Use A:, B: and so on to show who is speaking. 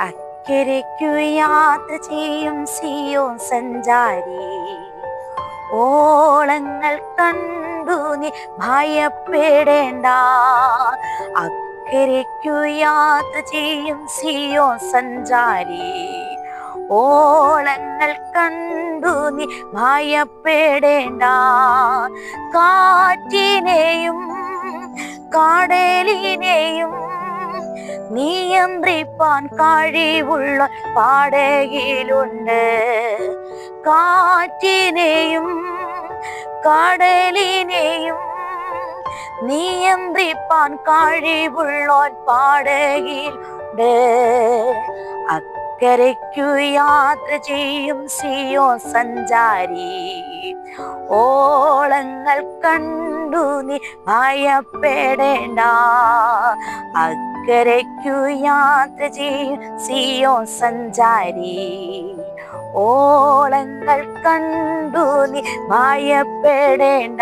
A: അക്കരയ്ക്കു യാത്ര ചെയ്യും സിയോ സഞ്ചാരി. ഓളങ്ങൾ കണ്ടു നീ ഭയപ്പെടേണ്ട. അക്കരയ്ക്കു യാത്ര ചെയ്യും സിയോ സഞ്ചാരി. ഓളങ്ങൾ കണ്ടു നീ ഭയപ്പെടേണ്ട. കാറ്റിനെയും കടലിനെയും നിയന്ത്രിപ്പാൻ കഴിവുള്ള പാടയിലുണ്ട്. കാറ്റിനെയും കടലിനെയും നിയന്ത്രിപ്പാൻ കഴിവുള്ളോൻ പാടകിലുണ്ട് അക്കരയ്ക്കു യാത്ര ചെയ്യും സിയോ സഞ്ചാരി. ഓളങ്ങൾ കണ്ടു നീ ഭയപ്പെടേണ്ട. അക്കരയ്ക്കു യാത്ര ചെയ്യും സിയോ സഞ്ചാരി. ഓളങ്ങൾ കണ്ടു നീ ഭയപ്പെടേണ്ട.